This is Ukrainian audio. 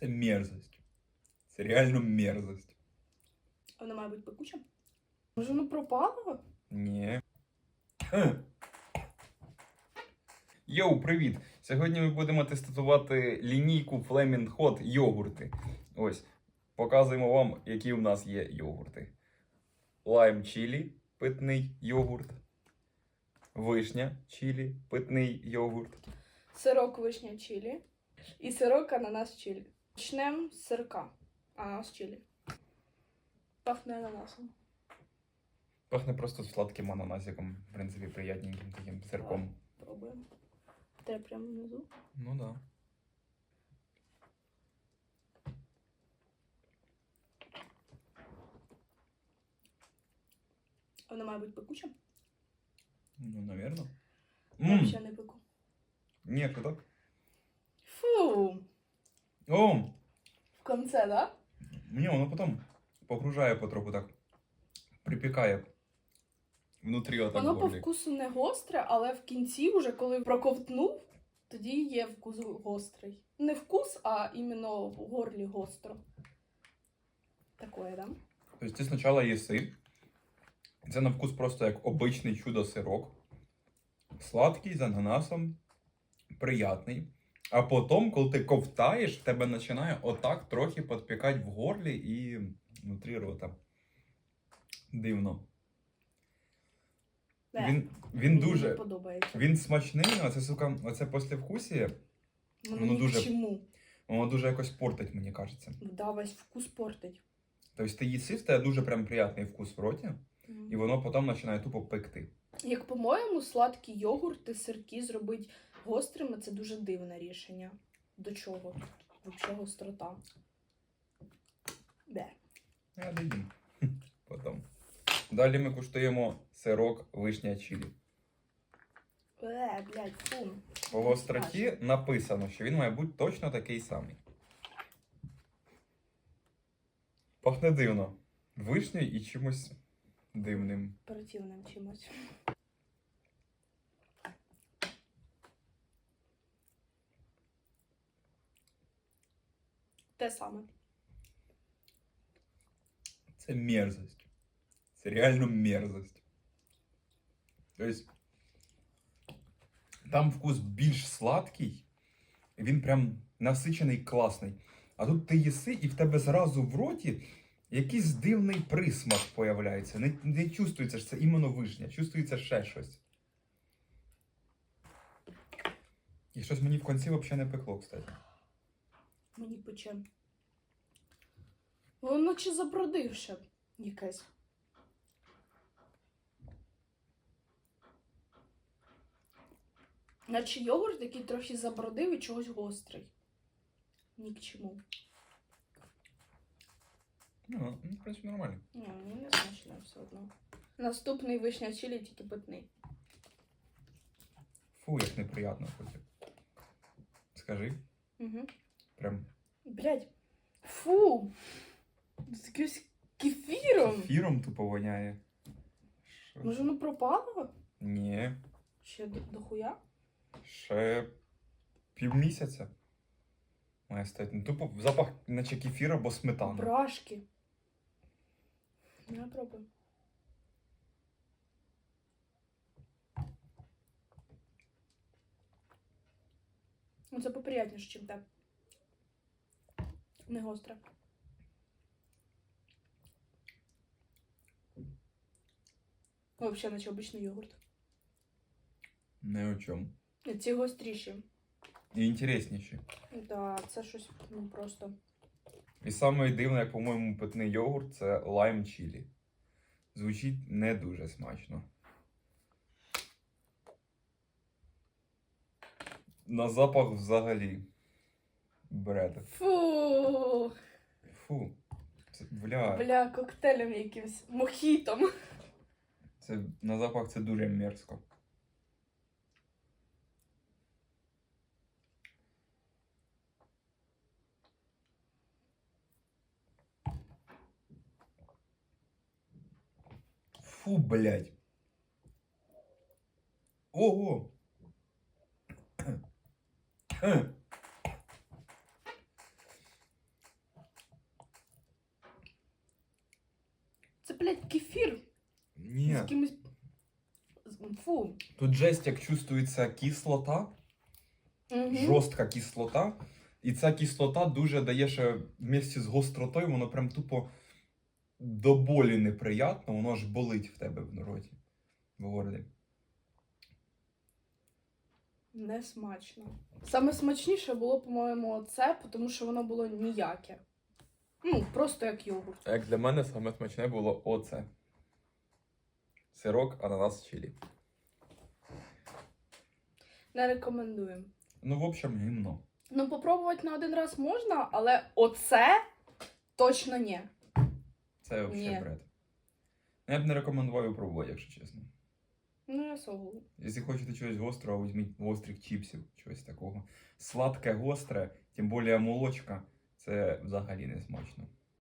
Це мерзость. Це реально мерзость. Вона має бути пекуча. Може, воно пропало? Ні. Йоу, привіт! Сьогодні ми будемо тестувати лінійку Flaming Hot йогурти. Ось. Показуємо вам, які у нас є йогурти. Лайм чілі, питний йогурт. Вишня чілі, питний йогурт. Сирок вишня чилі і сирок ананас чилі. Почнемо з сирка. Ананас чилі. Пахне ананасом. Пахне просто сладким ананасиком, в принципі, приятненьким таким сирком. Пробуємо. Те прямо внизу. Ну да. Вона має бути пекуча. Ну, навірно. Я взагалі не пеку. ні, так? Фу. О, конце, да? Ні, воно потім погружає потроху так. Припікає внутрі отак Воно по горлі. вкусу не гостре, але в кінці, вже коли проковтнув, тоді є вкус гострий. Не вкус, а іменно в горлі гостро. Такое, да? Тобто ти спочатку їси. Це на вкус просто як обичний чудо-сирок. Сладкий з ананасом, приятний. А потім, коли ти ковтаєш, тебе починає отак трохи підпікати в горлі і внутрі рота. Дивно. Не, Він, він мені дуже. подобається. Він смачний, але це, сука, оце послевкусіє, Воно воно дуже- чому. воно дуже якось портить, мені кажеться. Да, весь вкус портить. Тобто ти їси, в тебе дуже прям приятний вкус в роті, і воно потім починає тупо пекти. Як по-моєму, сладкі йогурти, сирки зробити гострими це дуже дивне рішення. До чого? Взагалі гострота. Де? Я доїм. Потім. Далі ми куштуємо сирок вишня чилі. Е, блядь, фу. По гостроті написано, що він має бути точно такий самий. Пахне дивно. Вишнею і чимось дивним. Противним чимось. Те саме. Це мерзость. Це реально мерзость. Тобто, там вкус більш сладкий, і він прям насичений, класний. А тут ти їси, і в тебе зразу в роті якийсь дивний присмак появляється. Не, не чувствується, що це іменно вишня, чувствується ще щось. І щось мені в кінці взагалі не пекло, кстати. Мені пече. Воно чи забродивше якесь. Наче йогурт, який трохи забродив і чогось гострий. Ні к чому. Ну, ну, в принципі, нормально. Ні, мені не смачно все одно. Наступний вишня чилі тільки питний. Фу, як неприємно потім. Скажи, Угу. Прям Блять. Фу! З якимось кефіром. ефіром тупо воняє. Що? Може воно пропало? Ні, Ще до, дохуя? ще півмісяця. Має стати. Ну, тупо запах, наче кефір або сметана. Брашки. Я пробую. Ну, це поприятніше, ніж те. Не гостре. Взагалі, наче обичний йогурт. Не о чому. Ці гостріші. І інтересніші. Да, це щось ну, просто. І саме дивне, як, по-моєму, питний йогурт це лайм чілі. Звучить не дуже смачно. На запах взагалі. Бред. Фу! Фу. Це, бля, Бля, коктейлем якимсь мохітом. це на запах це дуже мерзко. Фу, блядь. Ого. Тут жесть, як чувствується кислота, Мгм. жорстка кислота. І ця кислота дуже дає ще вместе з гостротою, воно прям тупо до болі неприятно, воно аж болить в тебе в роті. В горлі. Не смачно. Саме смачніше було, по-моєму, це, тому що воно було ніяке. Ну, просто як йогурт. Як для мене саме смачне було оце. Сирок, ананас, чилі. Не рекомендуємо. Ну, в общем, гімно. Ну, попробувати на один раз можна, але оце точно ні. Це взагалі бред. Ну, Я б не рекомендував пробувати, якщо чесно. Ну, я согласна. Якщо хочете чогось гострого, візьміть гострих чіпсів, чогось такого. Сладке, гостре, тим більше молочка, це взагалі не смачно.